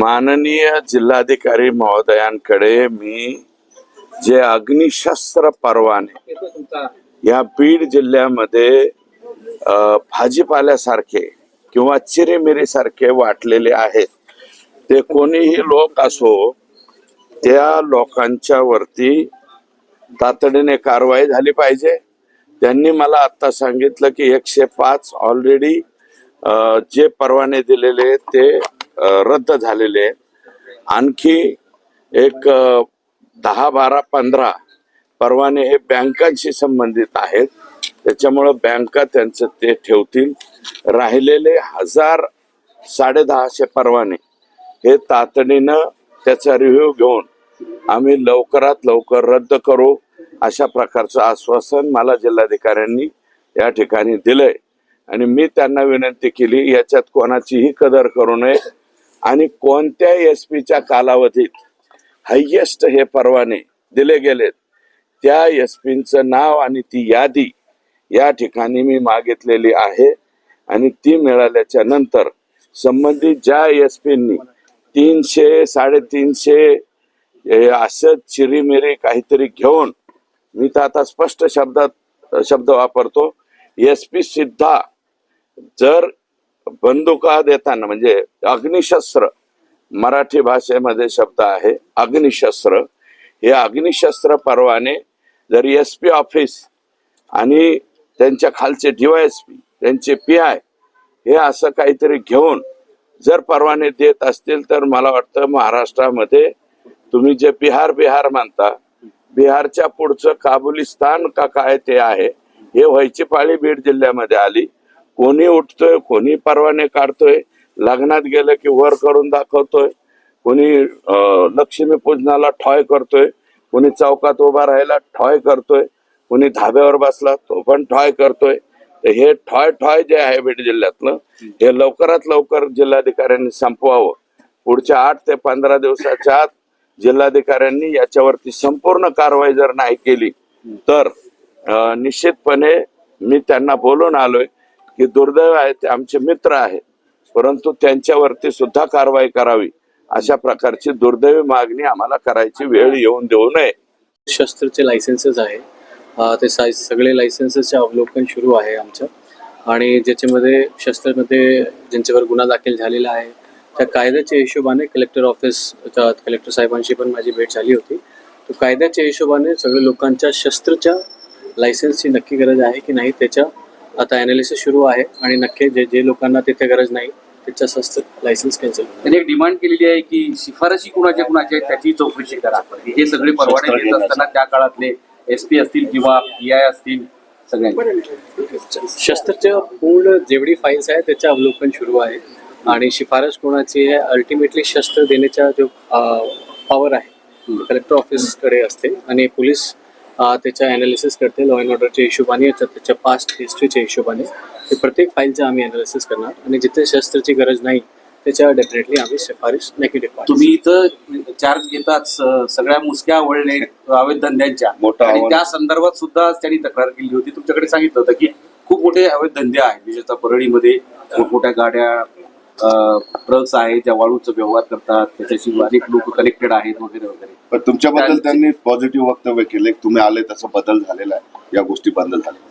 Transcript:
माननीय जिल्हाधिकारी महोदयांकडे मी जे अग्निशस्त्र परवाने या बीड जिल्ह्यामध्ये भाजीपाल्यासारखे किंवा चिरेमिरी सारखे वाटलेले आहेत. ते कोणीही लोक असो त्या लोकांच्या वरती तातडीने कारवाई झाली पाहिजे. त्यांनी मला आता सांगितलं की एकशे पाच ऑलरेडी जे परवाने दिलेले ते रद्द झालेले आहेत आणखी एक दहा बारा पंधरा परवाने हे बँकांशी संबंधित आहेत. त्याच्यामुळं बँका त्यांचं ते ठेवतील. राहिलेले हजार साडे दहाशे परवाने हे तातडीनं त्याचा रिव्ह्यू घेऊन आम्ही लवकरात लवकर रद्द करू. अशा प्रकारचं आश्वासन मला जिल्हाधिकाऱ्यांनी या ठिकाणी दिलंय. आणि मी त्यांना विनंती केली याच्यात कोणाचीही कदर करू नये. आणि कोणत्या एस पीच्या कालावधीत हायेस्ट हे परवाने दिले गेलेत त्या एस पीचं नाव आणि ती यादी या ठिकाणी मी मागितलेली आहे आणि ती मिळाल्याच्या नंतर संबंधित ज्या एस पींनी तीनशे साडेतीनशे असं चिरीमिरी काहीतरी घेऊन मी तर आता स्पष्ट शब्दात शब्द वापरतो एस पी सुद्धा जर बंदुका देताना म्हणजे अग्निशस्त्र मराठी भाषेमध्ये शब्द आहे अग्निशस्त्र. हे अग्निशस्त्र परवाने जर एस पी ऑफिस आणि त्यांच्या खालचे डीवायएसपी त्यांचे पी आय हे असं काहीतरी घेऊन जर परवाने देत असतील तर मला वाटतं महाराष्ट्रामध्ये तुम्ही जे बिहार बिहार मानता बिहारच्या पुढचं काबुलिस्तान का काय ते आहे हे व्हायची पाळी बीड जिल्ह्यामध्ये आली. कोणी उठतोय कोणी परवाने काढतोय लग्नात गेलं की वर करून दाखवतोय कोणी लक्ष्मी पूजनाला ठॉय करतोय कोणी चौकात उभा राहायला ठॉय करतोय कोणी धाब्यावर बसला तो पण ठॉय करतोय. तर हे ठॉय ठॉय जे आहे बीड जिल्ह्यातलं हे लवकरात लवकर जिल्हाधिकाऱ्यांनी संपवावं. पुढच्या आठ ते पंधरा दिवसाच्या आत जिल्हाधिकाऱ्यांनी याच्यावरती संपूर्ण कारवाई जर नाही केली तर निश्चितपणे मी त्यांना बोलून आलोय की दुर्दैव आहे ते आमचे मित्र आहेत. परंतु त्यांच्यावरती सुद्धा कारवाई करावी. अशा प्रकारची दुर्दैवी मागणी आम्हाला करायची वेळ येऊन देऊ नये. शस्त्रचे लायसन्सेस आहे. ते सगळे लायसन्सेसचे अवलोकन सुरू आहे आमचं. आणि ज्याच्यामध्ये शस्त्रामध्ये ज्यांच्यावर गुन्हा दाखल झालेला आहे त्या कायद्याच्या हिशोबाने कलेक्टर ऑफिस कलेक्टर साहेबांशी पण माझी भेट झाली होती. तर कायद्याच्या हिशोबाने सगळ्या लोकांच्या शस्त्रच्या लायसन्सची नक्की गरज आहे की नाही त्याच्या आता ॲनालिसिस सुरू आहे आणि नक्की जे जे लोकांना तिथे गरज नाही त्याच्या शस्त्र लायसन्स कॅन्सल त्यांनी एक डिमांड केलेली आहे की शिफारशी कुणाच्या कुणाच्या आहेत त्याची चौकशी करा. हे सगळे परवाने देत असताना त्या काळातले एस पी असतील किंवा पी आय असतील सगळ्यांचे. शस्त्रच्या पूर्ण जेवढी फाईल्स आहे त्याचं अवलोकन सुरू आहे. आणि शिफारस कोणाची आहे अल्टिमेटली शस्त्र देण्याचा जो पॉवर आहे कलेक्टर ऑफिसकडे असते. आणि पोलीस त्याच्या अनालिसिस करते लॉ अँड ऑर्डरच्या हिशोबाने याच्या- त्याच्या पास्ट हिस्ट्रीच्या हिशोबाने ते प्रत्येक फाईलचं आम्ही अनालिसिस करणार. आणि जिथे शस्त्राची गरज नाही त्याच्या डेफिनेटली आम्ही शिफारस निगेटिव्ह तुम्ही इथं चार्ज घेतात सगळ्या मुसक्या आवडले अवैध धंद्यांच्या. मोठं आणि. त्या संदर्भात सुद्धा त्यांनी तक्रार केली होती. तुमच्याकडे सांगितलं होतं की खूप मोठे अवैध धंदे आहेत. विशेषतः परळीमध्ये मोठमोठ्या गाड्या ट्रक्स आहेत ज्या वाळूचा व्यवहार करतात त्याच्याशी अनेक लोक कनेक्टेड आहेत वगैरे वगैरे. पण तुमच्याबद्दल त्या- त्यांनी पॉझिटिव्ह वक्तव्य केले तुम्ही आले तसं बदल झालेला आहे या गोष्टी बंद झाल्या.